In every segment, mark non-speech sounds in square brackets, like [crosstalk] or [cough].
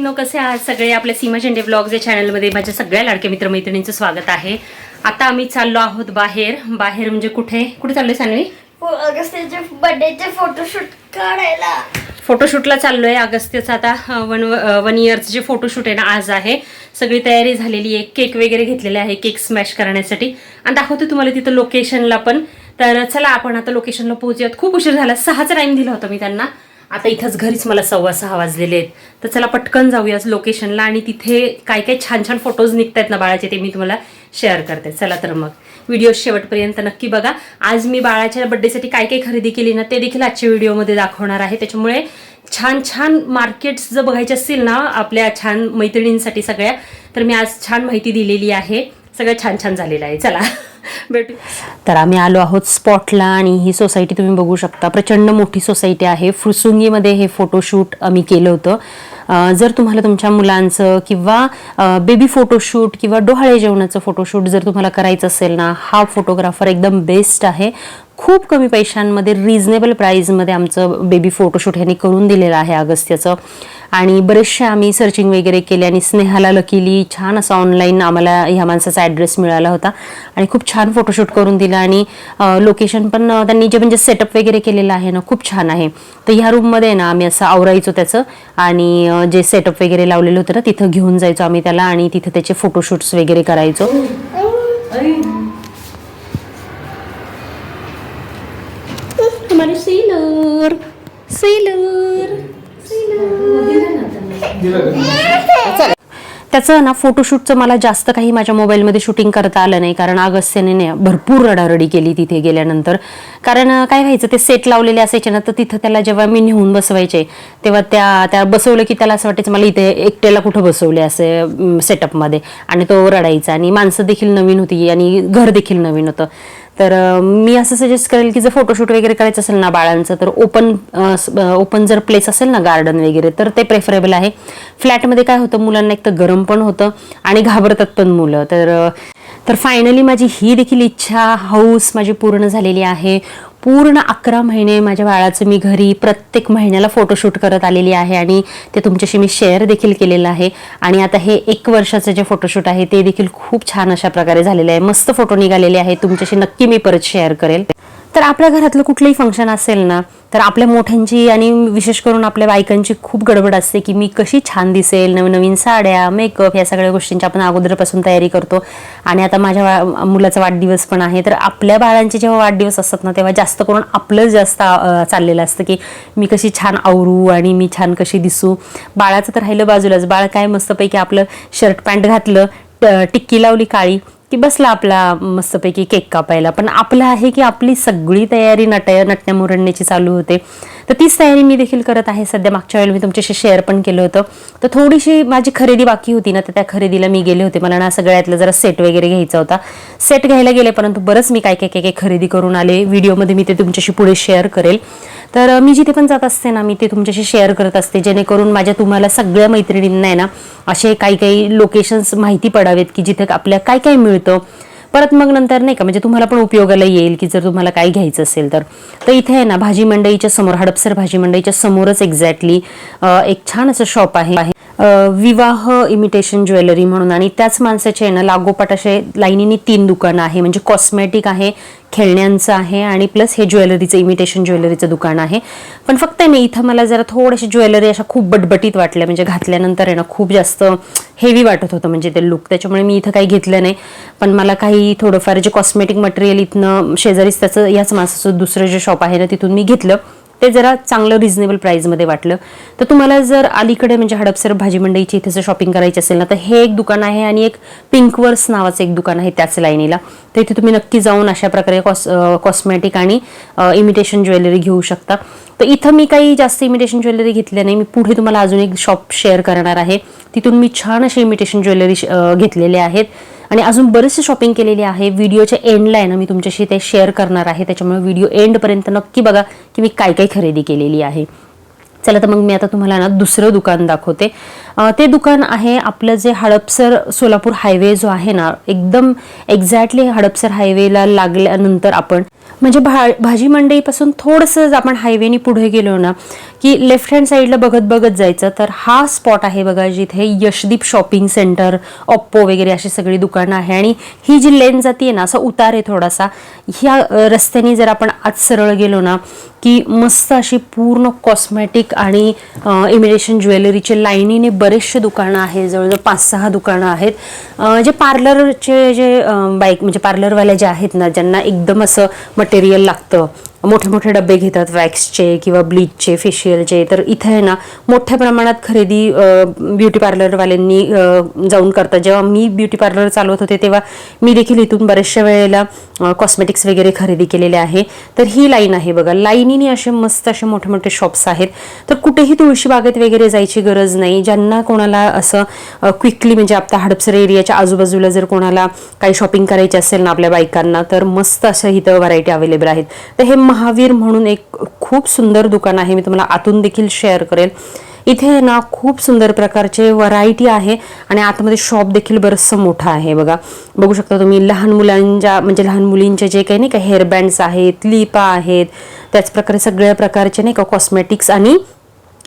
मित्रमैत्रिणींनो कसे आहात सगळे? आपल्या सीमा झेंडे ब्लॉग या चॅनलमध्ये माझ्या सगळ्या लाडक्या मित्रमैत्रिणींचं स्वागत आहे. आता आम्ही चाललो आहोत बाहेर. बाहेर म्हणजे कुठे? कुठे चाललोय सानवी? अगस्टचे बर्थडेचे फोटोशूट काढायला. फोटोशूटला चाललोय अगस्त्यचं आता. वन वन इयरचं जे फोटोशूट आहे ना आज आहे. सगळी तयारी झालेली आहे. केक वगैरे घेतलेले आहे केक स्मॅश करण्यासाठी. आणि दाखवते तुम्हाला तिथं लोकेशनला पण. तर चला आपण आता लोकेशनला पोहोचूयात. खूप उशीर झाला. सहाचा टाइम दिला होता मी त्यांना. आता इथंच घरीच मला सव्वा सहा वाजलेले आहेत. तर चला पटकन जाऊया लोकेशनला आणि तिथे काय काय छान छान फोटोज निघतायत ना बाळाचे ते मी तुम्हाला शेअर करते. चला तर मग. व्हिडिओ शेवटपर्यंत नक्की बघा. आज मी बाळाच्या बड्डेसाठी काय काय खरेदी केली ना ते देखील आजच्या व्हिडिओमध्ये दाखवणार आहे. त्याच्यामुळे छान छान मार्केट्स जर बघायचे असतील ना आपल्या छान मैत्रिणींसाठी सगळ्या तर मी आज छान माहिती दिलेली आहे. सगळं छान छान झालेलं आहे. चला. भेटू. तर आम्ही आलो आहोत स्पॉटला आणि ही सोसायटी तुम्ही बघू शकता. प्रचंड मोठी सोसायटी आहे. फुरसुंगीमध्ये हे फोटोशूट आम्ही केलं होतं. जर तुम्हाला तुमच्या मुलांचं किंवा बेबी फोटोशूट किंवा डोहाळे जेवणाचं फोटोशूट जर तुम्हाला करायचं असेल ना हा फोटोग्राफर एकदम बेस्ट आहे. खूप कमी पैशांमध्ये रिजनेबल प्राईजमध्ये आमचं बेबी फोटोशूट ह्यांनी करून दिलेलं आहे अगस्त्याचं आणि बरेचसे आम्ही सर्चिंग वगैरे केले आणि स्नेहाला लकीली छान असं ऑनलाईन आम्हाला ह्या माणसाचा ॲड्रेस मिळाला होता. आणि खूप छान फोटोशूट करून दिलं आणि लोकेशन पण त्यांनी जे म्हणजे सेटअप वगैरे केलेलं आहे ना खूप छान आहे. तर ह्या रूममध्ये ना आम्ही असं आवरायचो त्याचं आणि जे सेटअप वगैरे लावलेलं होतं ना तिथं घेऊन जायचो आम्ही त्याला आणि तिथं त्याचे फोटोशूट्स वगैरे करायचो. हमारे सेलर सेलर त्याचं ना फोटोशूटचं मला जास्त काही माझ्या मोबाईलमध्ये शूटिंग करता आलं नाही. कारण अगस्त्याने भरपूर रडारडी केली तिथे गेल्यानंतर. कारण काय व्हायचं ते सेट लावलेले असायचे ना तर तिथं त्याला जेव्हा मी नेऊन बसवायचे तेव्हा त्या त्या बसवलं की त्याला असं वाटायचं मला इथे एकट्याला कुठं बसवले असे सेटअपमध्ये आणि तो रडायचा. आणि माणसं देखील नवीन होती आणि घर देखील नवीन होतं. तर मी असं सजेस्ट करेल की जर फोटोशूट वगैरे करायचं असेल ना बाळांचं तर ओपन ओपन जर प्लेस असेल ना गार्डन वगैरे तर ते प्रेफरेबल आहे. फ्लॅटमध्ये काय होतं मुलांना एक तर गरम पण होतं आणि घाबरतात पण मुलं. तर तर फायनली माझी ही देखील इच्छा हाऊस माझी पूर्ण झालेली आहे. पूर्ण अकरा महिने माझ्या बाळाचं मी घरी प्रत्येक महिन्याला फोटोशूट करत आलेली आहे आणि ते तुमच्याशी मी शेअर देखील केलेलं आहे. आणि आता हे एक वर्षाचं जे फोटोशूट आहे ते देखील खूप छान अशा प्रकारे झालेलं आहे. मस्त फोटो निघालेले आहे तुमच्याशी नक्की मी परत शेअर करेल. तर आपल्या घरातलं कुठलंही फंक्शन असेल ना तर आपल्या मोठ्यांची आणि विशेष करून आपल्या बायकांची खूप गडबड असते की मी कशी छान दिसेल नवनवीन साड्या मेकअप या सगळ्या गोष्टींची आपण अगोदरपासून तयारी करतो. आणि आता माझ्या मुलाचा वाढदिवस पण आहे तर आपल्या बाळांचे जेव्हा वाढदिवस असतात ना तेव्हा जास्त करून आपलं जास्त चाललेलं असतं की मी कशी छान आवरू आणि मी छान कशी दिसू. बाळाचं तर राहिलं बाजूलाच बाळ काय मस्तपैकी आपलं शर्ट पॅन्ट घातलं टिक्की लावली काळी की बसला आपला मस्तपैकी केक कापायला. पण आपलं आहे की आपली सगळी तयारी नट नटण्यामुरण्याची चालू होते. तर तीच तयारी मी देखील करत आहे. सध्या मागच्या वेळेला मी तुमच्याशी शेअर पण केलं होतं. तर थोडीशी माझी खरेदी बाकी होती ना तर त्या खरेदीला मी गेले होते. मला ना सगळ्यातलं जरा सेट वगैरे घ्यायचा होता. सेट घ्यायला गेले परंतु बरंच मी काय काय काय काय खरेदी करून आले. व्हिडिओमध्ये मी ते तुमच्याशी पुढे शेअर करेल. तर मी जिथे पण जात असते ना मी ते तुमच्याशी शेअर करत असते. जेणेकरून माझ्या तुम्हाला सगळ्या मैत्रिणींना आहे ना असे काही काही लोकेशन्स माहिती पडावेत की जिथे आपल्या काय काय मिळतं. परत मग नंतर नाही का म्हणजे तुम्हाला पण उपयोगाला येईल की जर तुम्हाला काही घ्यायचं असेल तर. तर इथे आहे ना भाजी मंडईच्या समोर हडपसर भाजी मंडईच्या समोरच एक्झॅक्टली एक छान असं शॉप आहे. विवाह इमिटेशन ज्वेलरी म्हणून. आणि त्याच माणसाचे आहे ना लागोपाठ असे लाईनीने तीन दुकानं आहे. म्हणजे कॉस्मेटिक आहे खेळण्यांचं आहे आणि प्लस हे ज्वेलरीचं इमिटेशन ज्वेलरीचं दुकान आहे. पण फक्त आहे ना इथं मला जरा थोडेसे ज्वेलरी अशा खूप बटबटीत वाटल्या. म्हणजे घातल्यानंतर आहे ना खूप जास्त हेवी वाटत होतं म्हणजे ते लुक त्याच्यामुळे मी इथं काही घेतलं नाही. पण मला काही थोडंफार जे कॉस्मेटिक मटेरियल इथनं शेजारीच त्याचं याच माणसाचं दुसरं जे शॉप आहे ना तिथून मी घेतलं. ते जरा चांगलं रिझनेबल प्राईजमध्ये वाटलं. तर तुम्हाला जर अलीकडे म्हणजे हडपसर भाजी मंडईची इथे जर शॉपिंग करायची असेल ना तर हे एक दुकान आहे आणि एक पिंकवर्स नावाचं एक दुकान आहे त्याच लाईनीला. तर इथे तुम्ही नक्की जाऊन अशा प्रकारे कॉस कॉस्मेटिक आणि इमिटेशन ज्वेलरी घेऊ शकता. तर इथं मी काही जास्त इमिटेशन ज्वेलरी घेतल्या नाही. मी पुढे तुम्हाला अजून एक शॉप शेअर करणार आहे. तिथून मी छान अशी इमिटेशन ज्वेलरी घेतलेले आहेत. आणि अजून बरेचसे शॉपिंग केलेली आहे. व्हिडिओच्या एंडला आहे ना मी तुमच्याशी ते शेअर करणार आहे. त्याच्यामुळे व्हिडिओ एंडपर्यंत नक्की बघा की मी काय काय खरेदी केलेली आहे. चला तर मग मी आता तुम्हाला ना दुसरं दुकान दाखवते. ते दुकान आहे आपलं जे हडपसर सोलापूर हायवे जो आहे ना एकदम एक्झॅक्टली हडपसर हायवेला लागल्यानंतर आपण म्हणजे भा भाजी मंडईपासून थोडंसं आपण हायवेने पुढे गेलो ना की लेफ्ट हँड साईडला बघत बघत जायचं तर हा स्पॉट आहे बघा जिथे यशदीप शॉपिंग सेंटर ओप्पो वगैरे अशी सगळी दुकानं आहे. आणि ही जी लेन जाते ना असा उतार आहे थोडासा. ह्या रस्त्याने जर आपण आज सरळ गेलो ना की मस्त अशी पूर्ण कॉस्मॅटिक आणि इमिटेशन ज्वेलरीचे लाईनीने बरेचसे दुकानं आहेत जवळजवळ पाच सहा दुकानं आहेत. जे पार्लरचे जे बाईक म्हणजे पार्लरवाल्या ज्या आहेत ना ज्यांना एकदम असं मटेरियल लागतं. मोठे मोठे डबे घेतात वॅक्सचे किंवा ब्लीचचे फेशियलचे तर इथे आहे ना मोठ्या प्रमाणात खरेदी ब्युटी पार्लरवाल्यांनी जाऊन करतात. जेव्हा मी ब्युटी पार्लर चालवत होते तेव्हा मी देखील इथून बऱ्याचशा वेळेला कॉस्मेटिक्स वगैरे खरेदी केलेले आहे. तर ही लाईन आहे बघा. लाईनीने असे मस्त असे मोठे मोठे शॉप्स आहेत. तर कुठेही तुळशी बागेत वगैरे जायची गरज नाही. ज्यांना कोणाला असं क्विकली म्हणजे आपल्या हडपसर एरियाच्या आजूबाजूला जर कोणाला काही शॉपिंग करायची असेल ना आपल्या बायकांना तर मस्त असं इथं व्हरायटी अवेलेबल आहेत. तर हे महावीर म्हणून एक खूप सुंदर दुकान आहे. मी तुम्हाला आतून देखील शेअर करेल. इथे ना खूप सुंदर प्रकारचे व्हरायटी आहे आणि आतमध्ये शॉप देखील बरंचसं मोठं आहे बघा. बघू शकता तुम्ही लहान मुलांच्या म्हणजे लहान मुलींचे जे काही नाही का हेअरबँड्स आहेत लिपा आहेत त्याच प्रकारे सगळ्या प्रकारचे नाही का कॉस्मेटिक्स आणि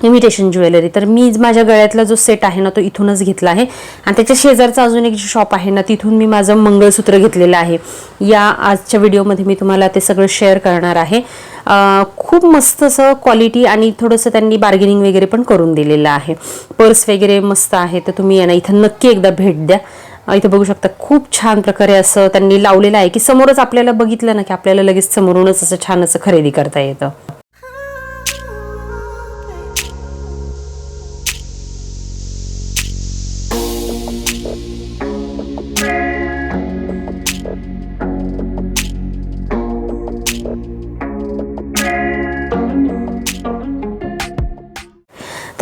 इमिटेशन ज्वेलरी तर मी माझ्या गळ्यातला जो सेट आहे ना तो इथूनच घेतला आहे. आणि त्याच्या शेजारचा अजून एक शॉप आहे ना तिथून मी माझं मंगळसूत्र घेतलेलं आहे. या आजच्या व्हिडिओमध्ये मी तुम्हाला ते सगळं शेअर करणार आहे. खूप मस्त असं क्वालिटी आणि थोडंसं त्यांनी बार्गेनिंग वगैरे पण करून दिलेलं आहे. पर्स वगैरे मस्त आहे तर तुम्ही यांना ना इथं नक्की एकदा भेट द्या. इथं बघू शकता खूप छान प्रकारे असं त्यांनी लावलेलं आहे की समोरच आपल्याला बघितलं ना की आपल्याला लगेच समोरूनच असं छान असं खरेदी करता येतं.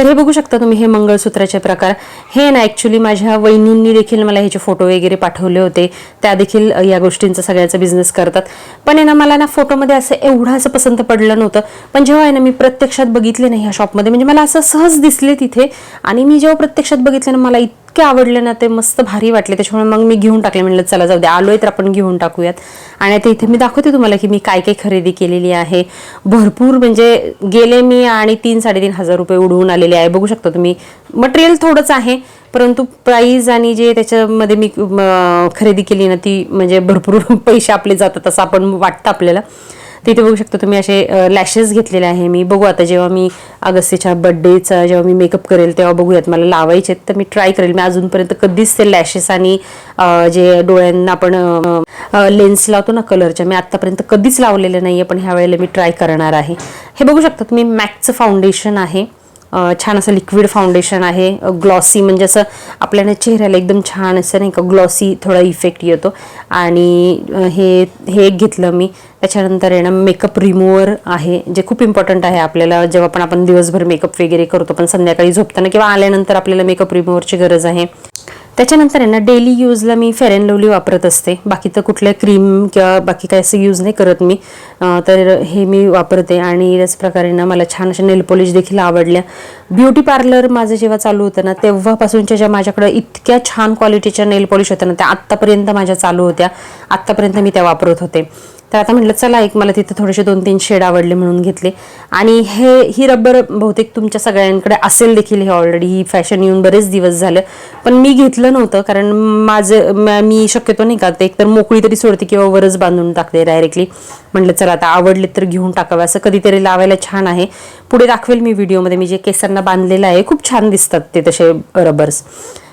तर हे बघू शकता तुम्ही हे मंगळसूत्राचे प्रकार. हे ना ॲक्च्युली माझ्या वहिनींनी देखील मला ह्याचे फोटो वगैरे पाठवले होते. त्या देखील या गोष्टींचा सगळ्याचा बिझनेस करतात. पण आहे ना मला ना फोटोमध्ये असं एवढं असं पसंत पडलं नव्हतं. पण जेव्हा आहे ना मी प्रत्यक्षात बघितले नाही ह्या शॉपमध्ये म्हणजे मला असं सहज दिसले तिथे. आणि मी जेव्हा प्रत्यक्षात बघितलं ना मला इतके आवडले ना ते मस्त भारी वाटले. त्याच्यामुळे मग मी घेऊन टाकले. म्हणलं चला जाऊ दे आलोय तर आपण घेऊन टाकूयात. आणि आता इथे मी दाखवते तुम्हाला की मी काय काय खरेदी केलेली आहे. भरपूर म्हणजे गेले मी आणि तीन साडेतीन हजार रुपये उडवून आलेले आहे. बघू शकता तुम्ही मटेरियल थोडंच आहे परंतु प्राईज आणि जे त्याच्यामध्ये मी खरेदी केली ना ती म्हणजे भरपूर [laughs] पैसे आपले जातात असं आपण वाटतं आपल्याला. तिथे बघू शकता तुम्ही असे लॅशेस घेतलेले आहे मी. बघू आता जेव्हा मी अगस्तीच्या बड्डेचा जेव्हा मी मेकअप करेल तेव्हा बघूयात मला लावायचे आहेत. तर मी ट्राय करेल. मी अजूनपर्यंत कधीच ते लॅशेस आणि जे डोळ्यांना आपण लेन्स लावतो ना कलरच्या मी आत्तापर्यंत कधीच लावलेले नाही आहे पण ह्या वेळेला मी ट्राय करणार आहे. हे बघू शकता तुम्ही मॅकचं फाउंडेशन आहे. छान असं लिक्विड फाउंडेशन आहे. ग्लॉसी म्हणजे असं आपल्याला चेहऱ्याला एकदम छान असं नाही का ग्लॉसी थोडा इफेक्ट येतो. आणि हे हे एक घेतलं मी. त्याच्यानंतर आहे ना मेकअप रिमूवर आहे जे खूप इम्पॉर्टंट आहे आपल्याला. जेव्हा पण आपण दिवसभर मेकअप वगैरे करतो पण संध्याकाळी झोपताना किंवा आल्यानंतर आपल्याला मेकअप रिमूवरची गरज आहे. त्याच्यानंतर आहे ना डेली यूजला मी फेअर अँड लवली वापरत असते. बाकी तर कुठल्या क्रीम किंवा बाकी काय असं यूज नाही करत मी. तर हे मी वापरते आणि याच प्रकारे ना मला छान अशा नेल पॉलिश देखील आवडल्या. ब्युटी पार्लर माझं जेव्हा चालू होतं ना तेव्हापासूनच्या ज्या माझ्याकडे इतक्या छान क्वालिटीच्या नेलपॉलिश होत्या ना त्या आत्तापर्यंत माझ्या चालू होत्या. आत्तापर्यंत मी त्या वापरत होते. तर आता म्हटलं चला एक मला तिथे थोडेसे दोन तीन शेड आवडले म्हणून घेतले. आणि हे ही रबर बहुतेक तुमच्या सगळ्यांकडे असेल देखील हे ऑलरेडी ही फॅशन येऊन बरेच दिवस झालं. पण मी घेतलं नव्हतं कारण माझं मी शक्यतो नाही का ते एकतर मोकळी तरी सोडते किंवा वरच बांधून टाकते डायरेक्टली म्हटलं चला आता आवडले तर घेऊन टाकावं. असं कधीतरी लावायला छान आहे. पुढे दाखवेल मी व्हिडिओमध्ये. मी जे केसांना बांधलेलं आहे खूप छान दिसतात ते तसे रबर्स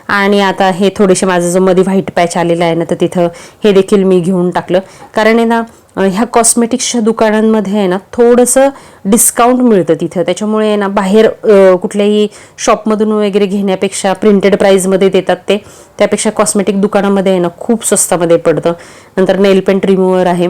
आणि आता हे थोडेसे माझं जो मध्ये व्हाईट पॅच आलेला आहे ना तर तिथं हे देखील मी घेऊन टाकलं. कारण आहे ना ह्या कॉस्मेटिक्सच्या दुकानांमध्ये आहे ना थोडंसं डिस्काउंट मिळतं तिथं. त्याच्यामुळे आहे ना बाहेर कुठल्याही शॉपमधून वगैरे घेण्यापेक्षा प्रिंटेड प्राईजमध्ये देतात ते. त्यापेक्षा कॉस्मेटिक दुकानामध्ये आहे ना खूप स्वस्तामध्ये पडतं. नंतर नेल पेंट रिमूव्हर आहे.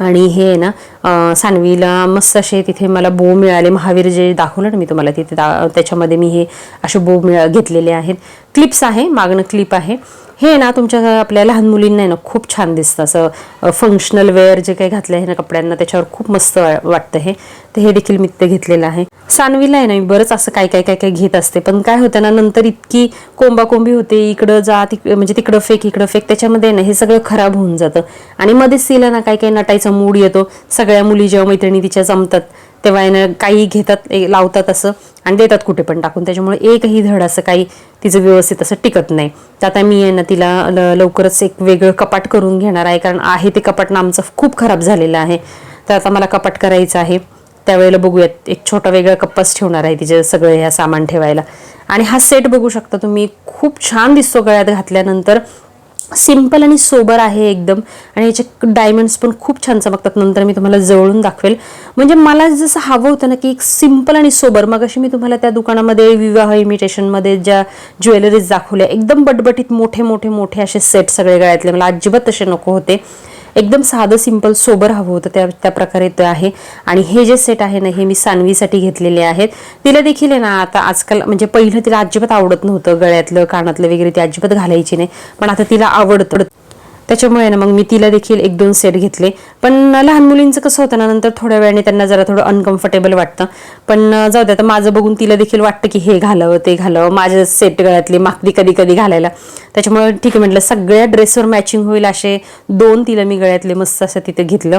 आणि हे आहे ना सानवीला मस्त असे तिथे मला बो मिळाले. महावीर जे दाखवलं ना मी तुम्हाला तिथे दा त्याच्यामध्ये मी हे असे बो मिळा घेतलेले आहेत. क्लिप्स आहे मागणं क्लिप आहे. हे ना तुमच्या आपल्या लहान मुलींना आहे ना खूप छान दिसतं. असं फंक्शनल वेअर जे काही घातलं आहे ना कपड्यांना त्याच्यावर खूप मस्त वाटतं हे. तर हे देखील मी ते घेतलेलं आहे. सानवीला आहे ना मी बरंच असं काय काय काय काय घेत असते. पण काय होतं ना नंतर इतकी कोंबाकोंबी होते इकडं जा तिक म्हणजे तिकडं फेक इकडं फेक. त्याच्यामध्ये ना हे सगळं खराब होऊन जातं. आणि मध्येच तिला ना काही काही नटायचा मूड येतो. सगळ्या मुली जेव्हा मैत्रिणी तिच्या जमतात तेव्हा ना काही घेतात लावतात असं. आणि देतात कुठे पण टाकून. त्याच्यामुळे एकही धड असं काही तिचं व्यवस्थित असं टिकत नाही. तर आता मी आहे ना तिला ल- लवकरच एक वेगळं कपाट करून घेणार आहे कारण आहे ते कपाट ना आमचं खूप खराब झालेलं आहे. तर आता मला कपाट करायचं आहे. त्यावेळेला बघूयात एक छोटा वेगळा कप्पाच ठेवणार आहे तिचे सगळे ह्या सामान ठेवायला. आणि हा सेट बघू शकता तुम्ही खूप छान दिसतो गळ्यात घातल्यानंतर. सिंपल आणि सोबर आहे एकदम. आणि याचे डायमंड्स पण खूप छान चमकतात. नंतर मी तुम्हाला जवळून दाखवेल. म्हणजे मला जसं हवं होतं ना की एक सिंपल आणि सोबर. मग अशी मी तुम्हाला त्या दुकानामध्ये विवाह इमिटेशनमध्ये ज्या ज्वेलरीज दाखवल्या एकदम बटबटीत मोठे मोठे मोठे असे सेट सगळे गळ्यातले. मला अजिबात तसे नको होते. एकदम साधं सिंपल सोबर हवं होतं. त्या त्या प्रकारे ते आहे. आणि हे जे सेट आहे ना हे मी सानवीसाठी घेतलेले आहेत. तिला देखील आहे ना आता आजकाल म्हणजे पहिलं तिला अजिबात आवडत नव्हतं. गळ्यातलं कानातलं वगैरे ती अजिबात घालायची नाही. पण आता तिला आवडतं. त्याच्यामुळे ना मग मी तिला देखील एक दोन सेट घेतले. पण लहान मुलींचं कसं होतं ना नंतर थोड्या वेळाने त्यांना जरा थोडं अनकम्फर्टेबल वाटतं. पण जाऊ दे आता माझं बघून तिला देखील वाटतं की हे घालावं ते घालावं माझ्या सेट गळ्यातली मागणी कधी कधी घालायला. त्याच्यामुळे ठीक आहे म्हटलं सगळ्या ड्रेसवर मॅचिंग होईल असे दोन तिला मी गळ्यातले मस्त असं तिथे घेतलं.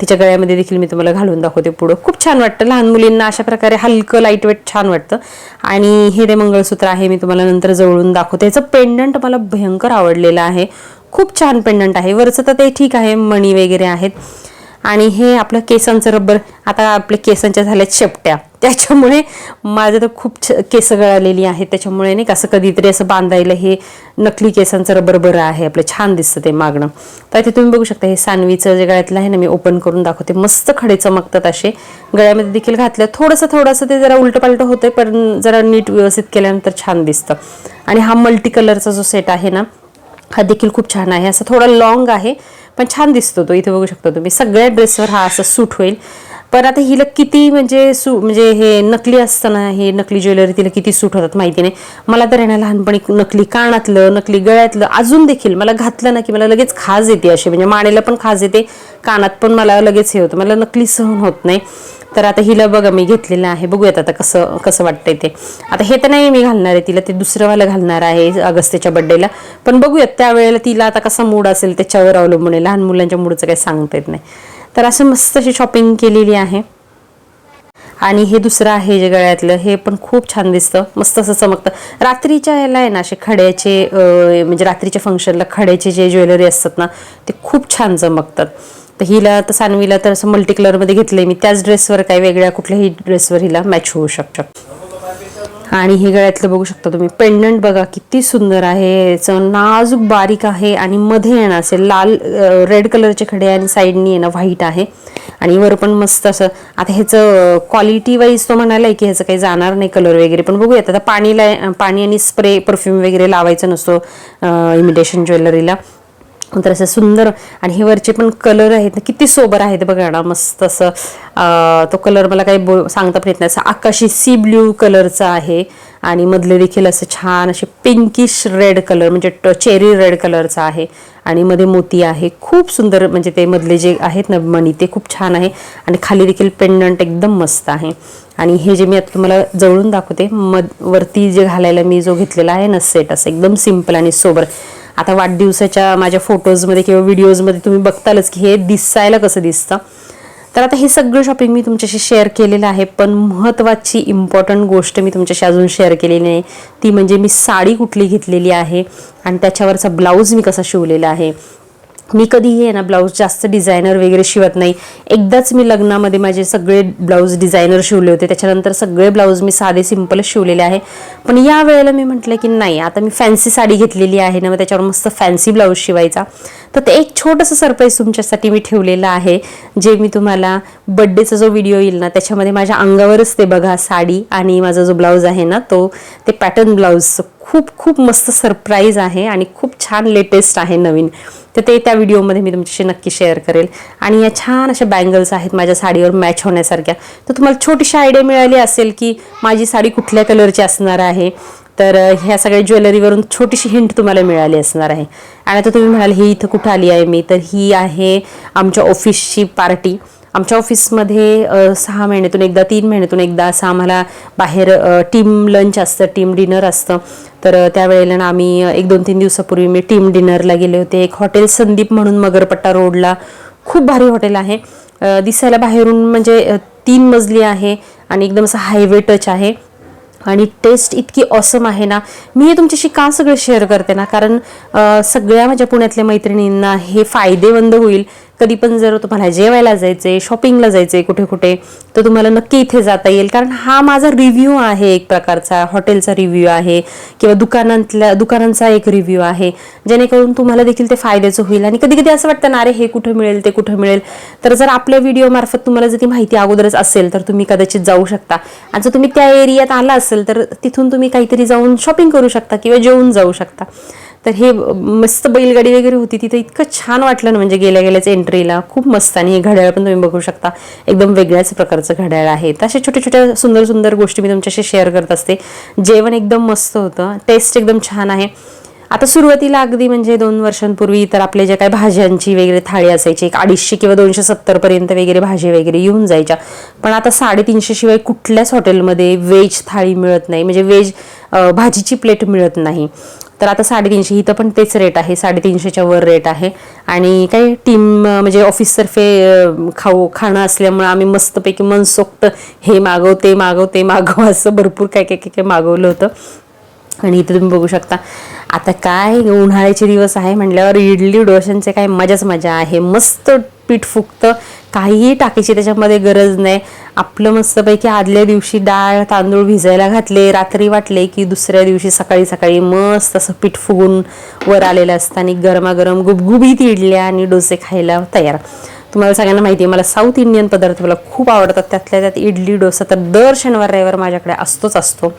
तिच्या गळ्यामध्ये देखील मी तुम्हाला घालून दाखवते पुढं. खूप छान वाटतं. लहान मुलींना अशा प्रकारे हलकं लाइट वेट छान वाटतं. आणि हे ते मंगळसूत्र आहे मी तुम्हाला नंतर जवळून दाखवते. याचं पेंडंट मला भयंकर आवडलेलं आहे. खूप छान पेंडंट आहे. वरचं तर ते ठीक आहे मणी वगैरे आहेत. आणि हे आपलं केसांचं रबर आता आपल्या केसांच्या झाल्यात शेपट्या. त्याच्यामुळे माझं तर खूप छ- केस गळालेली आहेत. त्याच्यामुळे नाही का असं कधीतरी असं बांधायला हे नकली केसांचं रबर बरं आहे. आपलं छान दिसतं ते मागणं. तर ते तुम्ही बघू शकता हे सानवीचं जे गळ्यातलं आहे ना मी ओपन करून दाखवते. मस्त खडे चमकतात असे. गळ्यामध्ये देखील घातलं. थोडंसं थोडंसं ते जरा उलटं पालटं होतं पण जरा नीट व्यवस्थित केल्यानंतर छान दिसतं. आणि हा मल्टी कलरचा जो सेट आहे ना हा देखील खूप छान आहे. असं थोडा लॉंग आहे पण छान दिसतो तो. इथे बघू शकता तुम्ही. सगळ्या ड्रेसवर हा असं सूट होईल. पण आता हिला किती म्हणजे सू म्हणजे हे नकली असताना हे नकली ज्वेलरी तिला किती सूट होतात माहिती नाही. मला तर येणार ना लहानपणी नकली कानातलं नकली गळ्यातलं अजून देखील मला घातलं ना की मला लगेच खाज येते असे म्हणजे मानेला पण खाज येते कानात पण मला लगेच हे होतं. मला नकली सहन होत नाही. तर आता हिला बघा मी घेतलेलं आहे. बघूयात आता कसं कसं वाटतंय ते. आता हे तर नाही मी घालणार आहे तिला ते दुसरंवालं घालणार आहे अगस्त्याच्या बड्डेला पण बघूयात त्यावेळेला तिला आता कसा मूड असेल त्याच्यावर अवलंबून आहे. लहान मुलांच्या मूडचं काही सांगता येत नाही. तर असं मस्त अशी शॉपिंग केलेली आहे. आणि हे दुसरं आहे जे गळ्यातलं हे पण खूप छान दिसतं. मस्त असं चमकतं. रात्रीच्या ह्याला आहे ना असे खड्याचे म्हणजे रात्रीच्या फंक्शनला खड्याचे जे ज्वेलरी असतात ना ते खूप छान चमकतात. तर हिला तर सानवीला तर असं मल्टी कलरमध्ये घेतलंय मी. त्याच ड्रेसवर काही वेगळ्या कुठल्याही ड्रेसवर हिला मॅच होऊ शकतं. आणि हे गळ्यातलं बघू शकता तुम्ही. पेंडंट बघा किती सुंदर आहे. याचं नाजूक बारीक आहे आणि मध्ये येणार असेल असे लाल रेड कलरचे खडे आणि साईडनी येणं व्हाईट आहे. आणि वर पण मस्त असं आता ह्याचं क्वालिटी वाईज तो आहे की ह्याचं काही जाणार नाही कलर वगैरे. पण बघूयात आता पाणीला पाणी आणि स्प्रे परफ्यूम वगैरे लावायचं नसतो इमिटेशन ज्वेलरीला तर असं सुंदर आणि हे वरचे पण कलर आहेत ना किती सोबर आहेत बघा ना मस्त असं तो कलर मला काही बो सांगता पण येत नाही. असं आकाशी सी ब्ल्यू कलरचा आहे आणि मधले देखील असं छान असे पिंकिश रेड कलर म्हणजे चेरी रेड कलरचा आहे आणि मध्ये मोती आहे. खूप सुंदर म्हणजे ते मधले जे आहेत ना मणी ते खूप छान आहे आणि खाली देखील पेंडंट एकदम मस्त आहे. आणि हे जे मी आता तुम्हाला जवळून दाखवते मध वरती जे घालायला मी जो घेतलेला आहे ना सेट असं एकदम सिंपल आणि सोबर. आता वाढदिवसाच्या माझ्या फोटोजमध्ये किंवा व्हिडिओजमध्ये तुम्ही बघतालच की हे दिसायला कसं दिसतं. तर आता हे सगळं शॉपिंग मी तुमच्याशी शेअर केलेलं आहे. पण महत्त्वाची इम्पॉर्टंट गोष्ट मी तुमच्याशी अजून शेअर केलेली नाही. ती म्हणजे मी साडी कुठली घेतलेली आहे आणि त्याच्यावरचा ब्लाऊज मी कसा शिवलेला आहे. मी कधीही आहे ना ब्लाऊज जास्त डिझायनर वगैरे शिवत नाही. एकदाच मी लग्नामध्ये माझे सगळे ब्लाऊज डिझायनर शिवले होते. त्याच्यानंतर सगळे ब्लाऊज मी साधे सिंपलच शिवलेले आहे. पण या वेळेला मी म्हटलं की नाही आता मी फॅन्सी साडी घेतलेली आहे ना मग त्याच्यावर मस्त फॅन्सी ब्लाऊज शिवायचा. तर ते एक छोटंसं सरप्राईज तुमच्यासाठी मी ठेवलेलं आहे जे मी तुम्हाला बड्डेचा जो व्हिडिओ येईल ना त्याच्यामध्ये माझ्या अंगावरच ते बघा साडी आणि माझा जो ब्लाऊज आहे ना तो ते पॅटर्न ब्लाऊज. खूप खूप मस्त सरप्राईज आहे आणि खूप छान लेटेस्ट आहे नवीन. तर ते त्या व्हिडिओमध्ये मी तुमच्याशी नक्की शेअर करेल. आणि या छान अशा बँगल्स आहेत माझ्या साडीवर मॅच होण्यासारख्या. तर तुम्हाला छोटीशी आयडिया मिळाली असेल की माझी साडी कुठल्या कलरची असणार आहे तर ह्या सगळ्या ज्वेलरीवरून छोटीशी हिंट तुम्हाला मिळाली असणार आहे. आणि आता तुम्ही म्हणाल ही इथं कुठं आली आहे मी? तर ही आहे आमच्या ऑफिसची पार्टी आमच्या ऑफिसमध्ये सहा महिन्यातून एकदा तीन महिन्यातून एकदा असं आम्हाला बाहेर टीम लंच असतं टीम डिनर असतं. तर त्यावेळेला ना आम्ही एक दोन तीन दिवसापूर्वी मी टीम डिनरला गेले होते. एक हॉटेल संदीप म्हणून मगरपट्टा रोडला खूप भारी हॉटेल आहे. दिसायला बाहेरून म्हणजे तीन मजली आहे आणि एकदम असं हायवे टच आहे. आणि टेस्ट इतकी ऑसम आहे ना. मी हे तुमच्याशी का सगळं शेअर करते ना? कारण सगळ्या माझ्या पुण्यातल्या मैत्रिणींना हे फायदेमंद होईल. कधी पण जर तुम्हाला जेवायला जायचंय शॉपिंगला जायचंय कुठे कुठे तर तुम्हाला नक्की इथे जाता येईल. कारण हा माझा रिव्ह्यू आहे एक प्रकारचा हॉटेलचा रिव्ह्यू आहे किंवा दुकानातल्या दुकानांचा एक रिव्ह्यू आहे. जेणेकरून तुम्हाला देखील ते फायद्याचं होईल. आणि कधी कधी असं वाटतं ना अरे हे कुठं मिळेल ते कुठं मिळेल? तर जर आपल्या व्हिडिओमार्फत तुम्हाला जर ती माहिती अगोदरच असेल तर तुम्ही कदाचित जाऊ शकता. आणि जर तुम्ही त्या एरियात आला असेल तर तिथून तुम्ही काहीतरी जाऊन शॉपिंग करू शकता किंवा जेवून जाऊ शकता. तर हे मस्त बैलगाडी वगैरे होती तिथं इतकं छान वाटलं ना म्हणजे गेल्या गेल्याच एंट्रीला खूप मस्त. आणि हे घड्याळ पण तुम्ही बघू शकता. एकदम वेगळ्याच प्रकारचं घड्याळ आहे. तर अशा छोट्या छोट्या सुंदर सुंदर गोष्टी मी तुमच्याशी शेअर करत असते. जेवण एकदम मस्त होतं. टेस्ट एकदम छान आहे. आता सुरुवातीला अगदी म्हणजे दोन वर्षांपूर्वी तर आपले जे काही भाज्यांची वगैरे थाळी असायची एक अडीचशे किंवा दोनशे सत्तरपर्यंत वगैरे भाजी वगैरे येऊन जायच्या. पण आता साडेतीनशे शिवाय कुठल्याच हॉटेलमध्ये व्हेज थाळी मिळत नाही. म्हणजे व्हेज भाजीची प्लेट मिळत नाही. तर आता साडेतीनशे इथं पण तेच रेट आहे साडेतीनशेच्या वर रेट आहे. आणि काही टीम म्हणजे ऑफिसतर्फे खाऊ खाणं असल्यामुळं आम्ही मस्तपैकी मनसोक्त हे मागव ते मागव ते मागव [laughs] असं भरपूर काय काय काय काय मागवलं होतं. आणि इथे तुम्ही बघू शकता आता काय उन्हाळ्याचे दिवस आहे म्हटल्यावर इडली डोशांचे काय मजाच मजा आहे. मस्त पीठ फुगतं काहीही टाकायची त्याच्यामध्ये गरज नाही. आपलं मस्तपैकी आदल्या दिवशी डाळ तांदूळ भिजायला घातले रात्री वाटले की दुसऱ्या दिवशी सकाळी सकाळी मस्त असं पीठ फुगून वर आलेलं असतं आणि गरमागरम गुबगुबीत इडल्या आणि डोसे खायला तयार. तुम्हाला सगळ्यांना माहिती आहे मला साऊथ इंडियन पदार्थ मला खूप आवडतात. त्यातल्या त्यात इडली डोसा तर दर शनिवार रविवार माझ्याकडे असतोच असतो.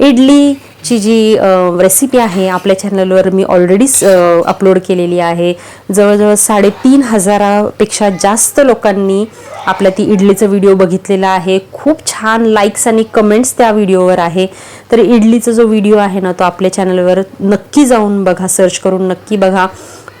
इडलीची जी रेसिपी आहे आपल्या चॅनलवर मी ऑलरेडीच अपलोड केलेली आहे. जवळजवळ साडेतीन हजारापेक्षा जास्त लोकांनी आपल्या ती इडलीचा व्हिडिओ बघितलेला आहे. खूप छान लाईक्स आणि कमेंट्स त्या व्हिडिओवर आहे. तर इडलीचा जो व्हिडिओ आहे ना तो आपल्या चॅनलवर नक्की जाऊन बघा सर्च करून नक्की बघा.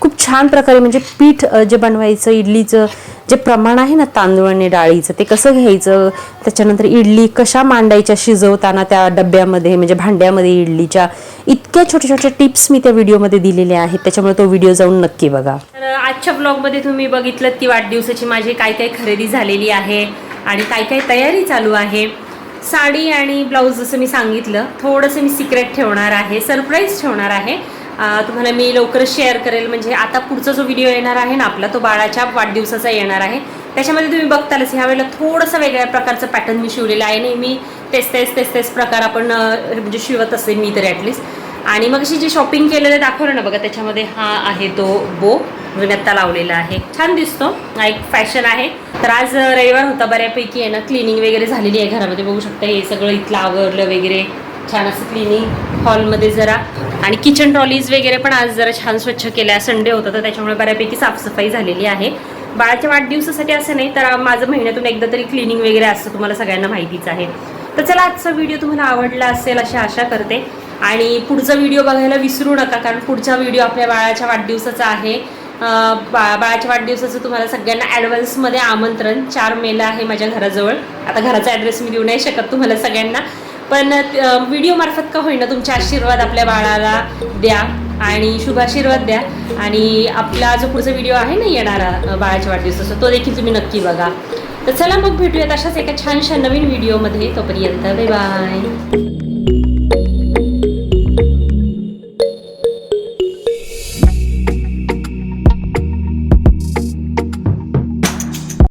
खूप छान प्रकारे म्हणजे पीठ जे बनवायचं इडलीचं जे प्रमाण आहे ना तांदूळ आणि डाळीचं ते कसं घ्यायचं? त्याच्यानंतर इडली कशा मांडायच्या शिजवताना त्या डब्यामध्ये म्हणजे भांड्यामध्ये इडलीच्या? इतक्या छोट्या छोट्या टिप्स मी त्या व्हिडिओमध्ये दिलेल्या आहेत त्याच्यामुळे तो व्हिडिओ जाऊन नक्की बघा. तर आजच्या ब्लॉगमध्ये तुम्ही बघितलं की वाढदिवसाची माझी काय काय खरेदी झालेली आहे आणि काय काय तयारी चालू आहे. साडी आणि ब्लाऊज जसं मी सांगितलं थोडंसं मी सिक्रेट ठेवणार आहे सरप्राईज ठेवणार आहे. तुम्हाला मी लवकरच शेअर करेल. म्हणजे आता पुढचा जो व्हिडिओ येणार आहे ना आपला तो बाळाच्या वाढदिवसाचा येणार आहे. त्याच्यामध्ये तुम्ही बघतालच ह्या वेळेला थोडंसं वेगळ्या प्रकारचं पॅटर्न मी शिवलेलं आहे. नेहमी तेच तेच तेच तेच प्रकार आपण म्हणजे शिवत असते मी तरी ॲटलिस्ट आणि मग अशी जे शॉपिंग केलेलं दाखवलं ना बघा त्याच्यामध्ये हा आहे तो बो जो मी आत्ता लावलेला आहे. छान दिसतो. हा एक फॅशन आहे. तर आज रविवार होता बऱ्यापैकी आहे ना क्लिनिंग वगैरे झालेली आहे घरामध्ये. बघू शकता हे सगळं इथलं आवरलं वगैरे. छान असं क्लिनिंग हॉलमध्ये जरा. आणि किचन ट्रॉलीज वगैरे पण आज जरा छान स्वच्छ केल्या. संडे होता तर त्याच्यामुळे बऱ्यापैकी साफसफाई झालेली आहे. बाळाच्या वाढदिवसासाठी असं नाही तर माझं महिन्यातून एकदा तरी क्लिनिंग वगैरे असतं तुम्हाला सगळ्यांना माहितीच आहे. तर चला आजचा व्हिडिओ तुम्हाला आवडला असेल अशी आशा करते. आणि पुढचा व्हिडिओ बघायला विसरू नका कारण पुढचा व्हिडिओ आपल्या बाळाच्या वाढदिवसाचा आहे. बा बाळाच्या वाढदिवसाचं तुम्हाला सगळ्यांना ॲडव्हान्समध्ये आमंत्रण. चार मेला आहे माझ्या घराजवळ. आता घराचा ॲड्रेस मी देऊ नाही शकत तुम्हाला सगळ्यांना. पण व्हिडिओ मार्फत का होईना तुमचे आशीर्वाद आपल्या बाळाला द्या आणि शुभ आशीर्वाद द्या. आणि आपला जो पुढचा व्हिडिओ आहे ना येणारा बाळाच्या वाढदिवसाचा तो देखील तुम्ही नक्की बघा. तर चला मग भेटूयात अशाच एका छानशा नवीन व्हिडिओमध्ये तोपर्यंत बाय बाय